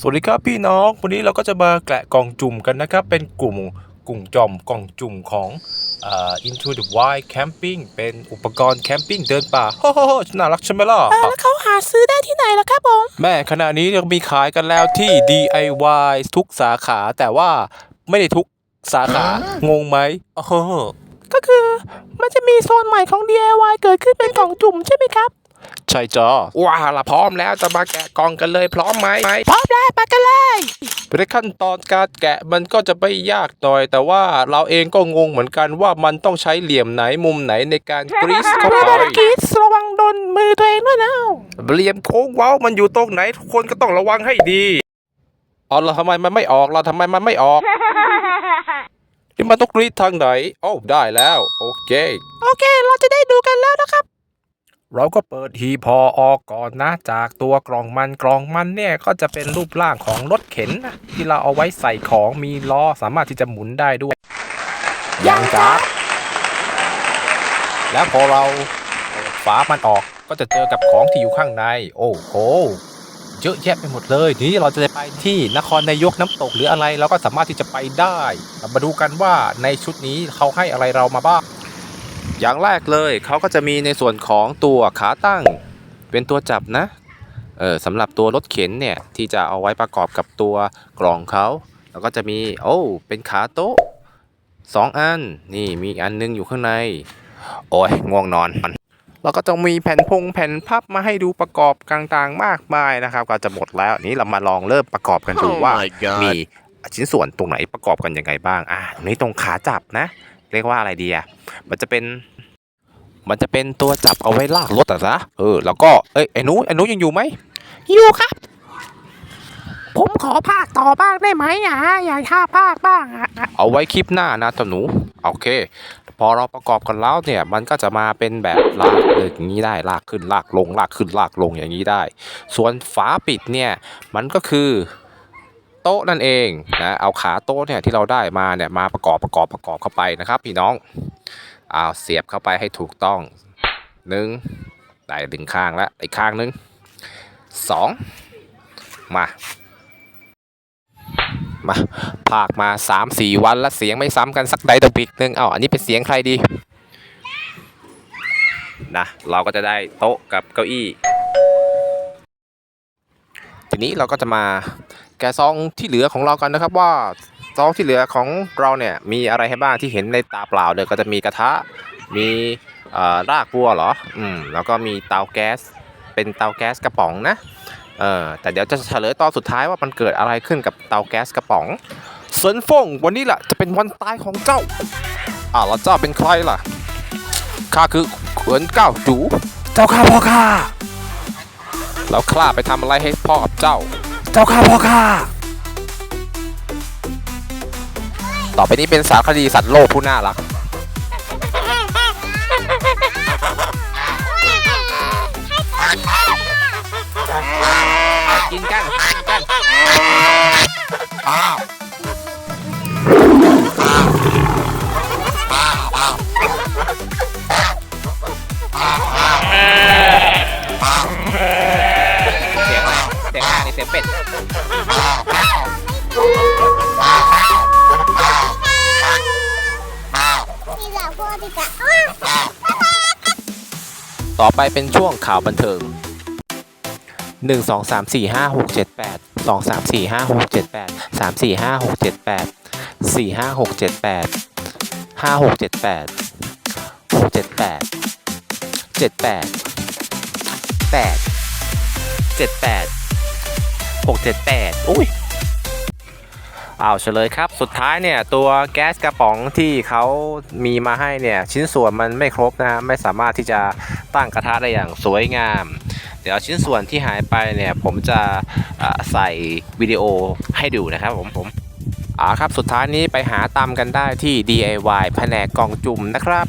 สวัสดีครับพี่น้องวันนี้เราก็จะมาแกะกล่องจุ่มกันนะครับ เป็นกลุ่มกลุ่มจอมกล่องจุ่มของเอ่อ Into the Wild Camping เป็นอุปกรณ์แคมปิ้งเดินป่าโอ้โหน่ารักใช่ไหมล่ะเออแล้วเขาหาซื้อได้ที่ไหนล่ะครับผม แม่ขณะนี้ยังมีขายกันแล้วที่ DIY ทุกสาขาแต่ว่าไม่ได้ทุกสาขางงไหมโอ้โหก็คือมันจะมีโซนใหม่ของ DIY เกิดขึ้นเป็นกล่องจุ่มใช่ไหมครับ ใช่จ้าว้าละพร้อมแล้วจะมาแกะกล่องกันเลยพร้อมไหมพร้อมแล้วไปกันเลยในขั้นตอนการแกะมันก็จะไม่ยากหน่อย แต่ว่าเราเองก็งงเหมือนกันว่ามันต้องใช้เหลี่ยมไหนมุมไหนในการกรีซเข้าระไปวังกรีดระวังโดนมือตัวเองด้วยนะเหลี่ยมโค้งเว้ามันอยู่ตรงไหนทุกคนก็ต้องระวังให้ดีอ๋อแล้วทำไมมันไม่ออกเราทำไมมันไม่ออกนี่มันต้องกรีดทางไหนโอ้ได้แล้ว โอเค โอเค เราจะได้ดูกันแล้วนะครับ เราก็เปิดฮีพอออกก่อนนะ จากตัวกล่องมันกล่องมันเนี่ยก็จะเป็นรูปร่างของรถเข็นนะที่เราเอาไว้ใส่ของมีล้อสามารถที่จะหมุนได้ด้วยยังจ้าแล้วพอเราฝามันออกก็จะเจอกับของที่อยู่ข้างใน โอ้โหเยอะแยะไปหมดเลยทีนี้เราจะไปที่นครนายกน้ำตกหรืออะไรเราก็สามารถที่จะไปได้ มาดูกันว่าในชุดนี้เขาให้อะไรเรามาบ้าง อย่างแรกเลยเขาก็จะมีในส่วนของตัวขาตั้งเป็นตัวจับนะเออสำหรับตัวรถเข็นเนี่ยที่จะเอาไว้ประกอบกับตัวกล่องเขาแล้วก็จะมีโอ้เป็นขาโต๊ะสองอันนี่มีอีกอันนึงอยู่ข้างใน โอ้ยง่วงนอนแล้วก็ต้องมีแผ่นพงแผ่นพับมาให้ดูประกอบต่างๆมากมายนะครับ ก็จะหมดแล้วนี้เรามาลองเริ่มประกอบกันดูว่ามีชิ้นส่วนตรงไหนประกอบกันยังไงบ้างอ่าตรงนี้ตรงขาจับนะ เรียกว่าอะไรดีอะมันจะเป็นมันจะเป็นตัวจับเอาไว้ลากรถอะนะเออ แล้วก็ เอ้ยไอ้หนูไอ้หนูยังอยู่ไหมอยู่ครับ ผมขอภาคต่อบ้างได้ไหมอะอยากภาคภาคบ้างอะอะเอาไว้คลิปหน้านะตัวหนู โอเค พอเราประกอบกันแล้วเนี่ย มันก็จะมาเป็นแบบลากเลยอย่างนี้ได้ลากขึ้นลากลงลากขึ้นลากลงอย่างนี้ได้ ส่วนฝาปิดเนี่ย มันก็คือ โต๊ะนั่นเองนะเอาขาโต๊ะเนี่ยที่เราได้มาเนี่ยมาประกอบประกอบประกอบเข้าไปนะครับ พี่น้องเอาเสียบเข้าไปให้ถูกต้องหนึ่งได้ดึงข้างแล้วอีกข้างหนึ่งสองมามาพากมาสามสี่วันแล้วเสียงไม่ซ้ำกันสักใดตัวปิกหนึ่งเอ้าอันนี้เป็นเสียงใครดีนะเราก็จะได้โต๊ะกับเก้าอี้ ทีนี้เราก็จะมา แกะซองที่เหลือของเรากันนะครับว่าซองที่เหลือของเราเนี่ยมีอะไรให้บ้างที่เห็นในตาเปล่าเลยก็จะมีกระทะมีเอ่อรากบัวเหรออืมแล้วก็มีเตาแก๊ส เป็นเตาแก๊สกระป๋องนะเออแต่เดี๋ยวจะเฉลยตอนสุดท้ายว่ามันเกิดอะไรขึ้นกับเตาแก๊สกระป๋องเซินฟงวันนี้แหละจะเป็นวันตายของเจ้าอ่าวแล้วเจ้าเป็นใครล่ะข้าคือเขวนเก้าจู เจ้าข้าพ่อข้าแล้วข้าไปทำอะไรให้พ่อกับเจ้า เจ้าข้าพ่อข้าต่อไปนี้เป็นสารคดีสัตว์โลกผู้น่ารัก กินกันกินกันเจ๊เป็ดต่อไปเป็นช่วงข่าวบันเทิง 1 2 3 4 5 6 7 8 2 3 4 5 6 7 8 3 4 5 6 7 8 4 5 6 7 8 5 6 7 8 6 7 8 7 8 8 7 8 6 7 8 อุ้ยเอาเฉลยครับ สุดท้ายเนี่ยตัวแก๊สกระป๋องที่เขามีมาให้เนี่ยชิ้นส่วนมันไม่ครบนะฮะไม่สามารถที่จะตั้งกระทะได้อย่างสวยงาม เดี๋ยวชิ้นส่วนที่หายไปเนี่ยผมจะอ่าใส่วิดีโอให้ดูนะครับผมผมอ่าครับสุดท้ายนี้ไปหาตามกันได้ที่ DIY แผนกกล่องจุ่มนะครับ